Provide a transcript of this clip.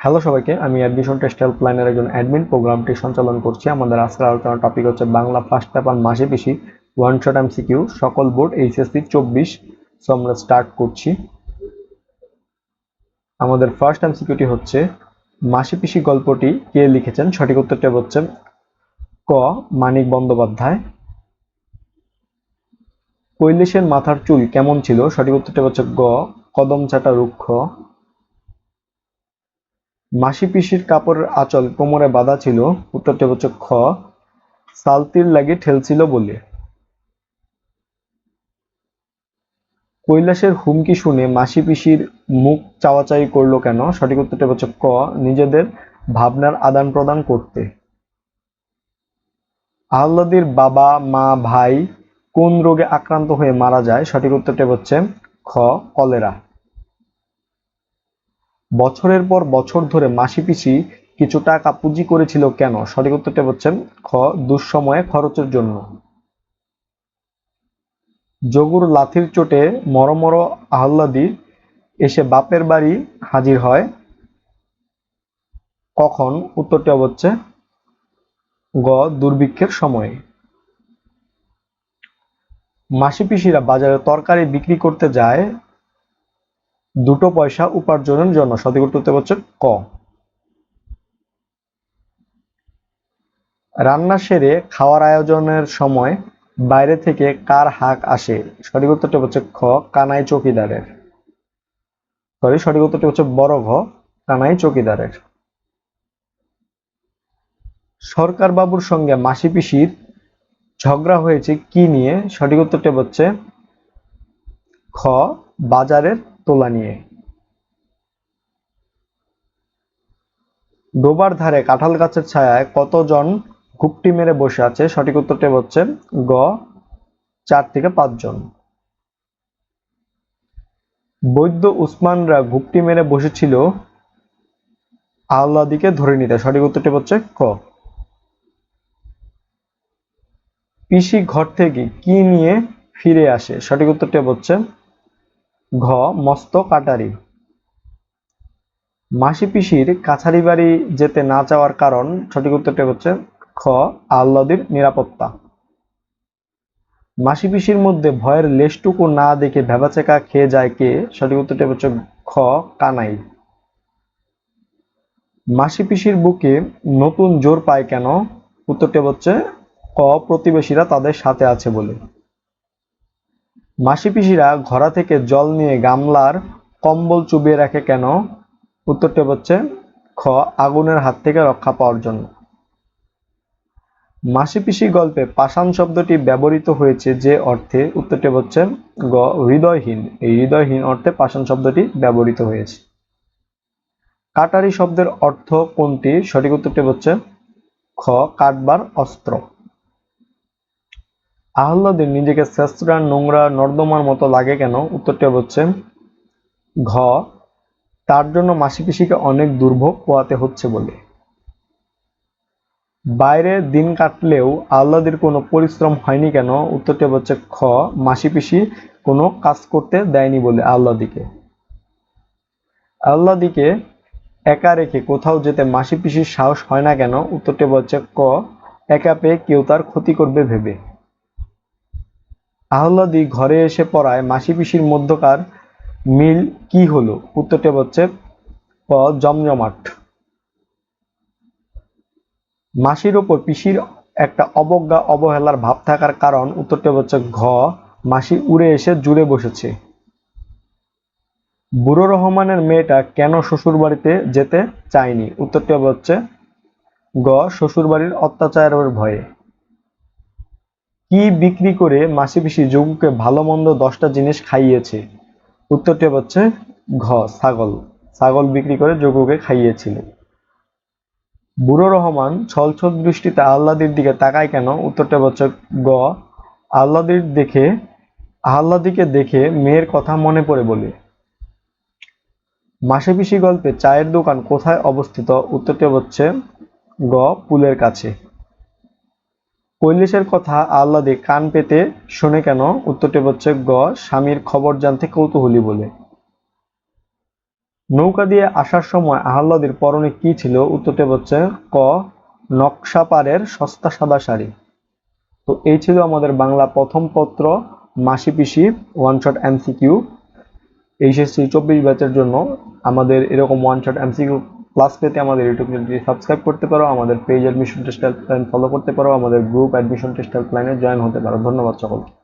Hello সবাইকে, আমি admission test হেল্পলাইনের একজন অ্যাডমিন প্রোগ্রামটি সঞ্চালন করছি। আমাদের আজকের আলোচনার টপিক হচ্ছে বাংলা ফার্স্ট পেপার মাসে বেশি ওয়ান শট এমসিকিউ সকল বোর্ড এইচএসসি চব্বিশ সো আমরা স্টার্ট করছি। আমাদের ফার্স্ট এমসিকিউটি হচ্ছে, মাসি পিসি গল্পটি কে লিখেছেন? সঠিক উত্তরটি হচ্ছে ক. মানিক বন্দ্যোপাধ্যায়। কৈলেশের মাথার চুল কেমন ছিল? সঠিক উত্তরটি হচ্ছে গ. কদম চাটা রুক্ষ। মাসি পিসির কাপড়ের আঁচল কোমরে বাঁধা ছিল উত্তরটি হচ্ছে খ, সালতির লাগি ঠেলছিল বলে। কৈলাসের হুমকি শুনে মাসি পিসির মুখ চাওয়াচাই করল কেন? সঠিক উত্তরটি হচ্ছে ক, নিজেদের ভাবনার আদান প্রদান করতে। আহ্লাদির বাবা, মা, ভাই কোন রোগে আক্রান্ত হয়ে মারা যায়? সঠিক উত্তরটি হচ্ছে খ, কলেরা। বছরের পর বছর ধরে মাসি পিসি কিছু টাকা পুঁজি করেছিল কেন? সঠিক উত্তরটি হচ্ছে খ, দুঃসময়ে খরচের জন্য। যোগুর লাথির চোটে মরমর আহ্লাদি, এসে বাপের বাড়ি হাজির হয়। কখন? উত্তরটি হচ্ছে গ, দুর্ভিক্ষের সময়ে। মাসি পিসিরা বাজারে তরকারি বিক্রি করতে যায় দুটো পয়সা উপার্জনের জন্য সঠিক উত্তর হচ্ছে ক। রান্না সেরে খাওয়ার আয়োজনের সময় বাইরে থেকে কার হাক আসে? সঠিক উত্তরটি হচ্ছে খ, কানাই চকিদারের। সরি সঠিক উত্তরটি হচ্ছে বড় ঘ কানাই চকিদারের। সরকার বাবুর সঙ্গে মাসি পিসির ঝগড়া হয়েছে কি নিয়ে? সঠিক উত্তরটি হচ্ছে খ, বাজারের তোলা নিয়ে। ডোবার ধারে কাঁঠাল গাছের ছায়ায় কতজন ঘুপটি মেরে বসে আছে? সঠিক উত্তরটি হচ্ছে গ, চার থেকে পাঁচজন। বৈদ্য উসমানরা ঘুপটি মেরে বসেছিল আহ্লাদিকে ধরে নিতে। সঠিক উত্তরটি হচ্ছে ক। পিসি ঘর থেকে কি নিয়ে ফিরে আসে? সঠিক উত্তরটি হচ্ছে ঘ, মস্ত কাটারি। মাসি পিসির কাছারি বাড়ি যেতে না চাওয়ার কারণ, সঠিক উত্তরটি হচ্ছে খ আহ্লাদির নিরাপত্তা। মাসি পিসির মধ্যে ভয়ের লেশটুকু না দেখে ভেবাচেকা খেয়ে যায় কে, সঠিক উত্তরটি হচ্ছে খ, কানাই। মাসি পিসির বুকে নতুন জোর পায় কেন? উত্তরটি হচ্ছে ক প্রতিবেশীরা তাদের সাথে আছে বলে। মাসি পিসিরা ঘোড়া থেকে জল নিয়ে গামলার কম্বল চুবিয়ে রাখে কেন? উত্তরটি হচ্ছে, খ, আগুনের হাত থেকে রক্ষা পাওয়ার জন্য। মাসি পিসি গল্পে পাষাণ শব্দটি ব্যবহৃত হয়েছে যে অর্থে, উত্তরটি হচ্ছে, গ, হৃদয়হীন। এই হৃদয়হীন অর্থে পাষাণ শব্দটি ব্যবহৃত হয়েছে। কাটারি শব্দের অর্থ কোনটি? সঠিক উত্তরটি হচ্ছে, খ, কাটবার অস্ত্র। আহ্লাদের নিজেকে শেষরা নোংরা, নর্দমার মতো লাগে কেন? উত্তরটি হচ্ছে, ঘ, তার জন্য মাসি পিসিকে অনেক দুর্ভোগ পোয়াতে হচ্ছে বলে। বাইরে দিন কাটলেও আহ্লাদের কোনো পরিশ্রম হয়নি কেন? উত্তরটি হচ্ছে, খ, মাসি পিসি কোনো কাজ করতে দেয়নি বলে আহ্লাদিকে। আহ্লাদিকে একা রেখে কোথাও যেতে মাসি পিসির সাহস হয় না কেন? উত্তরটি হচ্ছে, ক, একা পেয়ে কেউ তার ক্ষতি করবে ভেবে। আহ্লাদি ঘরে এসে পড়ায় মাসি পিসির মধ্যকার মিল কি হলো? উত্তরটি হচ্ছে জমজমাট। মাসির ওপর পিসির একটা অবজ্ঞা, অবহেলার ভাব থাকার কারণ উত্তরটি হচ্ছে ঘ, মাসি উড়ে এসে জুড়ে বসেছে। বুড়ো রহমানের মেয়েটা কেন শ্বশুর বাড়িতে যেতে চায়নি? উত্তরটি হচ্ছে গ শ্বশুর বাড়ির অত্যাচারের ভয়ে। কি বিক্রি করে মাসি পিসি যোগুকে ভালো মন্দ দশটা জিনিস খাইয়েছে? উত্তরটি হচ্ছে ঘ, ছাগল। ছাগল বিক্রি করে যোগুকে খাইয়েছিল বুড়ো রহমান ছলছল দৃষ্টিতে আহ্লাদির দিকে তাকায় কেন? উত্তরটা হচ্ছে গ, আহ্লাদির দেখে, আহ্লাদিকে দেখে মেয়ের কথা মনে পড়ে বলে। মাসে পিসি গল্পে চায়ের দোকান কোথায় অবস্থিত? উত্তরটি হচ্ছে গ, পুলের কাছে। কৈলাসের কথা আহ্লাদে কান পেতে শোনে কেন? উত্তরটি হচ্ছে গ, স্বামীর খবর জানতে কৌতূহলী বলে। নৌকা দিয়ে আসার সময় আহ্লাদের পরনে কি ছিল? উত্তরটি হচ্ছে ক নকশা পাড়ের সস্তা সাদা শাড়ি। তো এই ছিল আমাদের বাংলা প্রথম পত্র, মাসি পিসি ওয়ান শট এমসিকিউ এইচএসসি চব্বিশ ব্যাচের জন্য আমাদের এরকম ওয়ান শট এমসিকিউ ক্লাস পেতে আমাদের ইউটিউব চ্যানেলটি সাবস্ক্রাইব করতে পারো, আমাদের page admission test helpline follow করতে পারো, আমাদের গ্রুপ অ্যাডমিশন টেস্ট হেল্পলাইনে জয়েন হতে পারো। ধন্যবাদ সকলকে।